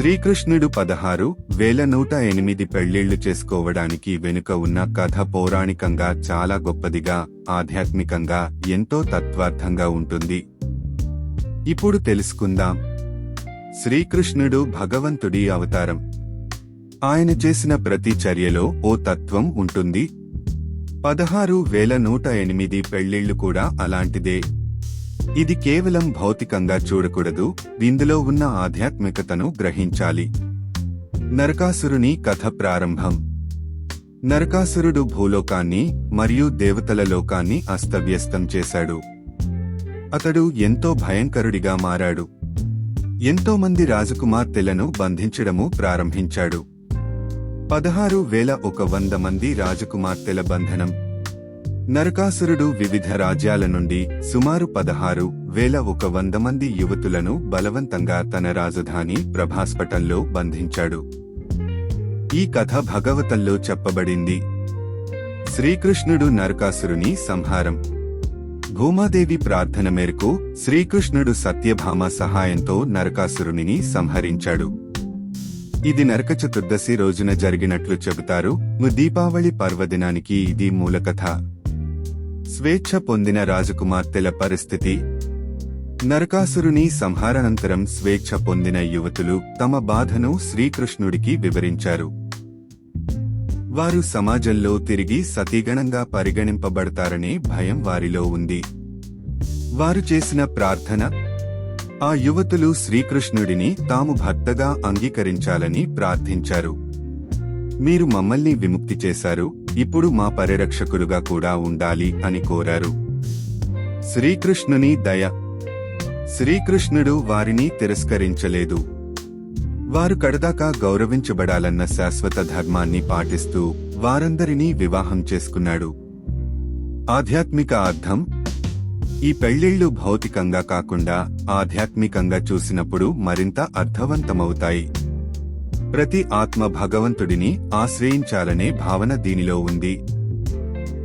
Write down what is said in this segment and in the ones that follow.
శ్రీకృష్ణుడు పదహారు వేల నూట ఎనిమిది పెళ్ళిళ్ళు చేసుకోవడానికి వెనుక ఉన్న కథ పౌరాణికంగా చాలా గొప్పదిగా ఆధ్యాత్మికంగా ఎంతో తత్వార్థంగా ఉంటుంది. ఇప్పుడు తెలుసుకుందాం. శ్రీకృష్ణుడు భగవంతుడి అవతారం. ఆయన చేసిన ప్రతి చర్యలో ఓ తత్వం ఉంటుంది. పదహారు వేల నూట ఎనిమిది పెళ్ళిళ్ళు కూడా అలాంటిదే. ఇది కేవలం భౌతికంగా చూడకూడదు ఇందులో ఉన్న ఆధ్యాత్మికతను గ్రహించాలి. నరకాసురుని కథ ప్రారంభం. నరకాసురుడు భూలోకాన్ని మరియు దేవతల లోకాన్ని అస్తవ్యస్తం చేశాడు. అతడు ఎంతో భయంకరుడిగా మారాడు. ఎంతో మంది రాజకుమార్తెలను బంధించడము ప్రారంభించాడు. పదహారు వేల ఒక వంద మంది రాజకుమార్తెల బంధనం. నరకాసురుడు వివిధ రాజ్యాల నుండి సుమారు పదహారు వేల ఒక వంద మంది యువతులను బలవంతంగా తన రాజధాని ప్రభాస్పటంలో బంధించాడు. ఈ కథ భగవతంలో చెప్పబడింది. శ్రీకృష్ణుడు నరకాసురుని సంహారం. భూమాదేవి ప్రార్థన మేరకు శ్రీకృష్ణుడు సత్యభామ సహాయంతో నరకాసురునిని సంహరించాడు. ఇది నరక చతుర్దశి రోజున జరిగినట్లు చెబుతారు. దీపావళి పర్వదినానికి ఇది మూలకథ. స్వేచ్ఛ పొందిన రాజకుమార్తెల పరిస్థితి. నరకాసురుని సంహారానంతరం స్వేచ్ఛ పొందిన యువతులు తమ బాధను శ్రీకృష్ణుడికి వివరించారు. వారు సమాజంలో తిరిగి సతీగణంగా పరిగణింపబడతారనే భయం వారిలో ఉంది. వారు చేసిన ప్రార్థన ఆ యువతులు శ్రీకృష్ణుడిని తాము భర్తగా అంగీకరించాలని ప్రార్థించారు. మీరు మమ్మల్ని విముక్తి చేశారు ఇప్పుడు మా పరిరక్షకులుగా కూడా ఉండాలి అని కోరారు. శ్రీకృష్ణుని దయ. శ్రీకృష్ణుడు వారిని తిరస్కరించలేదు. వారు కడదాకా గౌరవించబడాలన్న శాశ్వత ధర్మాన్ని పాటిస్తూ వారందరినీ వివాహం చేసుకున్నాడు. ఆధ్యాత్మిక అర్థం? ఈ పెళ్ళిళ్ళు భౌతికంగా కాకుండా ఆధ్యాత్మికంగా చూసినప్పుడు మరింత అర్థవంతమవుతాయి. ప్రతి ఆత్మ భగవంతుడిని ఆశ్రయించాలనే భావన దీనిలో ఉంది.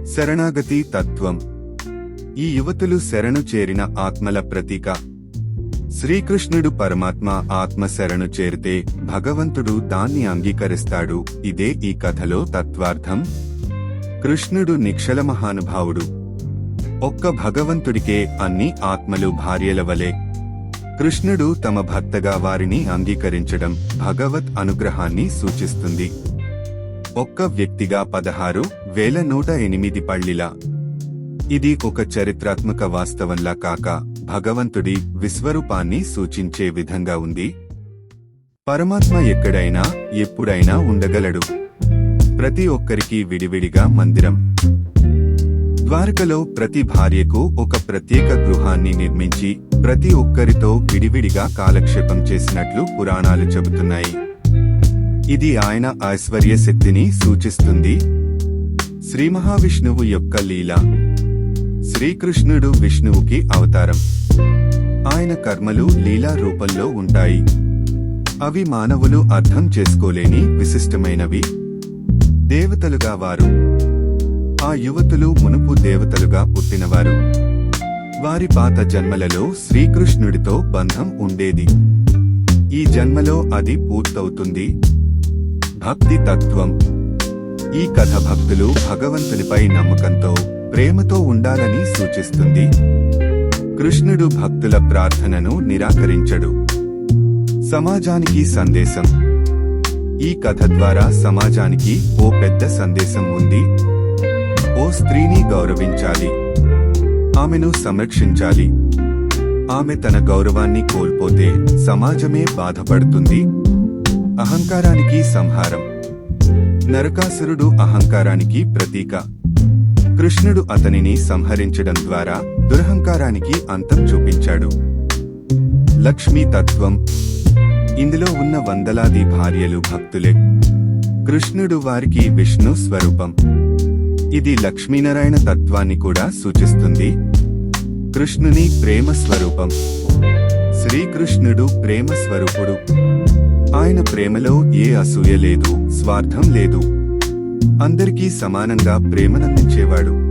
శరణాగతి తత్వం. ఈ యువతులు శరణు చేరిన ఆత్మల ప్రతీక. శ్రీకృష్ణుడు పరమాత్మ ఆత్మ శరణు చేరితే భగవంతుడు దాన్ని అంగీకరిస్తాడు. ఇదే ఈ కథలో తత్వార్థం. కృష్ణుడు నిక్షల మహానుభావుడు ఒక్క భగవంతుడికే అన్ని ఆత్మలు భార్యల వలె కృష్ణుడు తమ భర్తగా వారిని అంగీకరించడం భగవత్ అనుగ్రహాన్ని సూచిస్తుంది. ఒక్క వ్యక్తిగా పదహారు వేల నూట ఎనిమిది పళ్ళిలా. ఇది ఒక చరిత్రాత్మక వాస్తవంలా కాక భగవంతుడి విశ్వరూపాన్ని సూచించే విధంగా ఉంది. పరమాత్మ ఎక్కడైనా ఎప్పుడైనా ఉండగలడు. ప్రతి ఒక్కరికి విడివిడిగా మందిరం. ద్వారకలో ప్రతి భార్యకు ఒక ప్రత్యేక గృహాన్ని నిర్మించి ప్రతి ఒక్కరితో విడివిడిగా కాలక్షేపం చేసినట్లు పురాణాలు చెబుతున్నాయి. ఇది ఆయన ఐశ్వర్య శక్తిని సూచిస్తుంది. శ్రీ మహావిష్ణువు యొక్క లీల. శ్రీకృష్ణుడు విష్ణువుకి అవతారం. ఆయన కర్మలు లీలా రూపంలో ఉంటాయి. అవి మానవులు అర్థం చేసుకోలేని విశిష్టమైనవి. దేవతలుగా వారు. ఆ యువతులు మునుపు దేవతలుగా పుట్టినవారు. వారి పాత జన్మలలో శ్రీకృష్ణుడితో బంధం ఉండేది. ఈ జన్మలో అది పూర్తవుతుంది. భక్తి తత్వం. ఈ కథ భక్తులు భగవంతునిపై నమ్మకంతో ప్రేమతో ఉండాలని సూచిస్తుంది. కృష్ణుడు భక్తుల ప్రార్థనను నిరాకరించడు. సమాజానికి సందేశం. ఈ కథ ద్వారా సమాజానికి ఓ పెద్ద సందేశం ఉంది. ఓ స్త్రీని గౌరవించాలి. ఆమెను సంరక్షించాలి. ఆమె తన గౌరవాన్ని కోల్పోతే సమాజమే బాధపడుతుంది. అహంకారానికి సంహారం. నరకాసురుడు అహంకారానికి ప్రతీక. కృష్ణుడు అతనిని సంహరించడం ద్వారా దురహంకారానికి అంతం చూపించాడు. లక్ష్మీ తత్వం. ఇందులో ఉన్న వందలాది భార్యలు భక్తులే. కృష్ణుడు వారికి విష్ణు స్వరూపం. ఇది లక్ష్మీనారాయణ తత్వాన్ని కూడా సూచిస్తుంది. కృష్ణుని ప్రేమ స్వరూపం. శ్రీకృష్ణుడు ప్రేమ స్వరూపుడు. ఆయన ప్రేమలో ఏ అసూయ లేదు స్వార్థం లేదు. అందరికీ సమానంగా ప్రేమనందించేవాడు.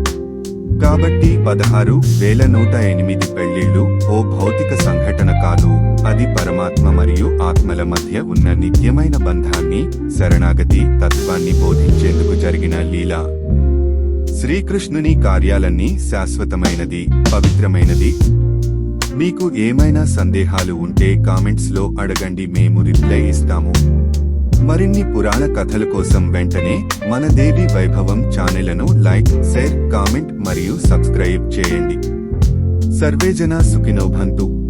కాబట్టి పదహారు వేల నూట ఎనిమిది పెళ్ళిళ్ళు ఓ భౌతిక సంఘటన కాదు అది పరమాత్మ మరియు ఆత్మల మధ్య ఉన్న నిత్యమైన బంధాన్ని శరణాగతి తత్వాన్ని బోధించేందుకు జరిగిన లీల. శ్రీకృష్ణుని కార్యాలన్నీ శాశ్వతమైనది పవిత్రమైనది. మీకు ఏమైనా సందేహాలు ఉంటే కామెంట్స్లో అడగండి మేము రిప్లై ఇస్తాము. మరిన్ని పురాణ కథల కోసం వెంటనే మన దేవి వైభవం ఛానెల్ను లైక్ షేర్ కామెంట్ మరియు సబ్స్క్రైబ్ చేయండి. సర్వేజన సుఖినో భంతు